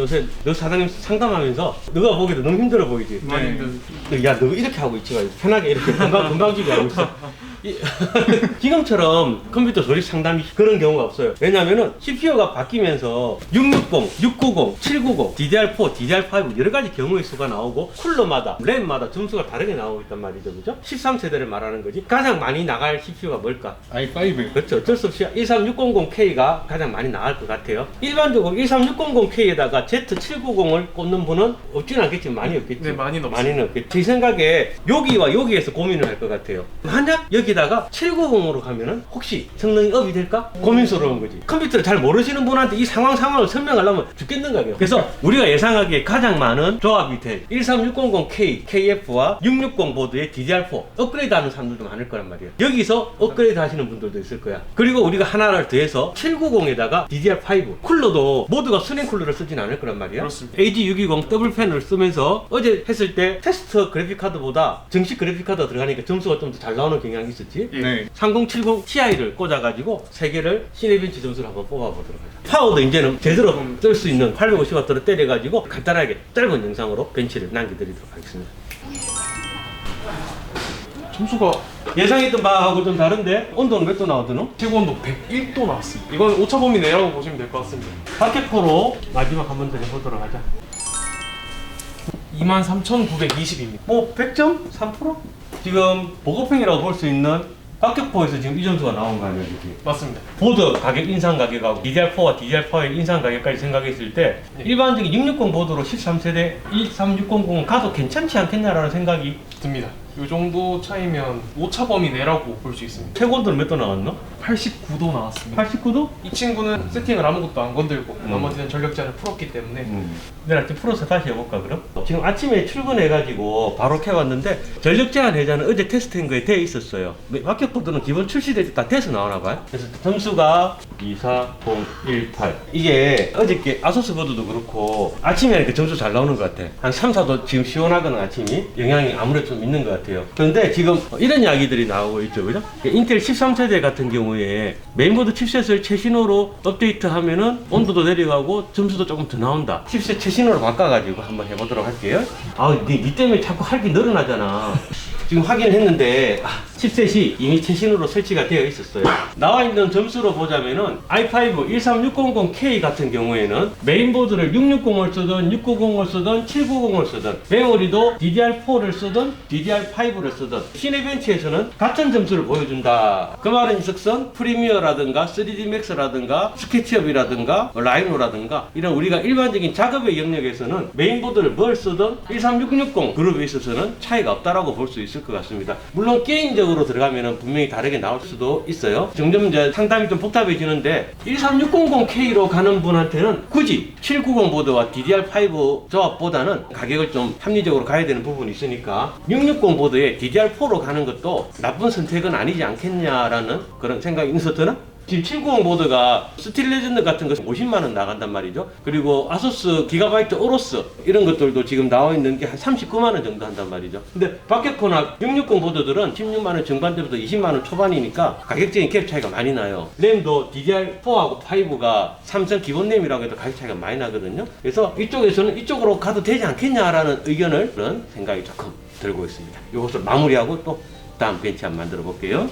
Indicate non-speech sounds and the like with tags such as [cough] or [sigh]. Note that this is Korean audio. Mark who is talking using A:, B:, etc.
A: 요새 너 사장님 상담하면서 너가 보기도 너무 힘들어 보이지?
B: 많이 힘들.
A: 너, 야, 너 이렇게 하고 있지 말고 편하게 이렇게 건강 건강지게 하고 있어. [laughs] 이- [laughs] 지금처럼 컴퓨터 조립 상담이 그런 경우가 없어요. 왜냐면은 CPU가 바뀌면서 660, 690, 790, DDR4, DDR5 여러 가지 경우의 수가 나오고 쿨러마다 램마다 점수가 다르게 나오고 있단 말이죠. 그죠? 13세대를 말하는 거지. 가장 많이 나갈 CPU가 뭘까?
B: i5.
A: 그렇죠. 어쩔 수 없이 13600K가 가장 많이 나갈 것 같아요. 일반적으로 13600K에다가 Z790을 꽂는 분은 없지는 않겠지만 많이 없겠지.
B: 네, 많이는 없어요.
A: 많이는 없겠지. 제 생각에 여기와 여기에서 고민을 할 것 같아요. 만약 여기 다가 790으로 가면은 혹시 성능이 업이 될까? 고민스러운 거지. 컴퓨터를 잘 모르시는 분한테 이 상황 상황을 설명하려면 죽겠는 거예요. 그래서 우리가 예상하기에 가장 많은 조합이 될 13600K, KF와 660 보드의 DDR4 업그레이드 하는 사람들도 많을 거란 말이에요. 여기서 업그레이드 하시는 분들도 있을 거야. 그리고 우리가 하나를 더해서 790에다가 DDR5 쿨러도 모두가 수냉 쿨러를 쓰진 않을 거란 말이야.
B: 그렇습니다.
A: AG620 더블 팬을 쓰면서 어제 했을 때 테스트 그래픽 카드보다 정식 그래픽 카드가 들어가니까 점수가 좀 더 잘 나오는 경향이 있었 지.
B: 네.
A: 3070 Ti를 꽂아가지고 세 개를 시네벤치 점수를 한번 뽑아보도록 하죠. 파워도 이제는 제대로 쓸 수 있는 850W를 때려가지고 간단하게 짧은 영상으로 벤치를 남겨드리도록 하겠습니다.
B: 점수가
A: 예상했던 바하고 좀 다른데 온도는 몇 도 나오더노?
B: 최고 온도 101도 나왔습니다. 이건 오차 범위 내라고 보시면 될 것 같습니다.
A: 박격포로 마지막 한 번 더 해보도록 하자.
B: 23,920입니다.
A: 뭐 100점? 3%? 지금 보급형이라고 볼 수 있는 박격포에서 지금 이 점수가 나온 거 아니야 이게?
B: 맞습니다.
A: 보드 가격 인상 가격하고 DDR4와 DDR5의 인상 가격까지 생각했을 때
B: 네.
A: 일반적인 660 보드로 13세대 13600은 가도 괜찮지 않겠냐라는 생각이
B: 듭니다. 이 정도 차이면 오차 범위 내라고 볼 수 있습니다.
A: 최고온도는 몇 도 나왔노?
B: 89도 나왔습니다.
A: 89도?
B: 이 친구는 세팅을 아무것도 안 건들고
A: 음.
B: 나머지는 전력 제한을 풀었기 때문에
A: 내가 이렇게 풀어서 다시 해볼까 그럼? 지금 아침에 출근해가지고 바로 켜봤는데 전력 제한 해자는 어제 테스트한 거에 돼 있었어요 박격보드는 기본 출시될 때 다 돼서 나오나 봐요 그래서 점수가 24018 이게 어저께 아소스 보드도 그렇고 아침에 하니까 점수 잘 나오는 것 같아 한 3, 4도 지금 시원하거든 아침이 영향이 아무래도 좀 있는 것 같아 요. 그런데 지금 이런 이야기들이 나오고 있죠. 그죠? 인텔 13세대 같은 경우에 메인보드 칩셋을 최신호로 업데이트하면은 온도도 내려가고 점수도 조금 더 나온다. 칩셋 최신호로 바꿔가지고 한번 해보도록 할게요. 아우 니, 니 때문에 자꾸 할 게 늘어나잖아. 지금 확인했는데 아, 칩셋이 이미 최신으로 설치가 되어 있었어요. 나와 있는 점수로 보자면은 i5 13600K 같은 경우에는 메인보드를 660을 쓰든 690을 쓰든 790을 쓰든 메모리도 DDR4를 쓰든 DDR5를 쓰든 시네벤치에서는 같은 점수를 보여준다. 그 말은 이석선 프리미어라든가 3D 맥스라든가 스케치업이라든가 라이노라든가 이런 우리가 일반적인 작업의 영역에서는 메인보드를 뭘 쓰든 13660 그룹에 있어서는 차이가 없다라고 볼 수 있을 것 같습니다. 물론 게임적으로 들어가면 분명히 다르게 나올 수도 있어요. 점점 이제 상담이 좀 복잡해지는데 13600K로 가는 분한테는 굳이 790 보드와 DDR5 조합보다는 가격을 좀 합리적으로 가야 되는 부분이 있으니까 660 보드 에 DDR4로 가는 것도 나쁜 선택은 아니지 않겠냐라는 그런 생각이 있었더나? 지금 790 보드가 스틸 레전드 같은 거 50만원 나간단 말이죠. 그리고 아소스 기가바이트 오로스 이런 것들도 지금 나와 있는 게 한 39만원 정도 한단 말이죠. 근데 박격포나 660 보드들은 16만원 중반대부터 20만원 초반이니까 가격적인 갭 차이가 많이 나요. 램도 DDR4하고 5가 삼성 기본 램이라고 해도 가격 차이가 많이 나거든요. 그래서 이쪽에서는 이쪽으로 가도 되지 않겠냐라는 의견을 그런 생각이 조금 들고 있습니다. 이것을 마무리하고 또 다음 벤치 한번 만들어 볼게요.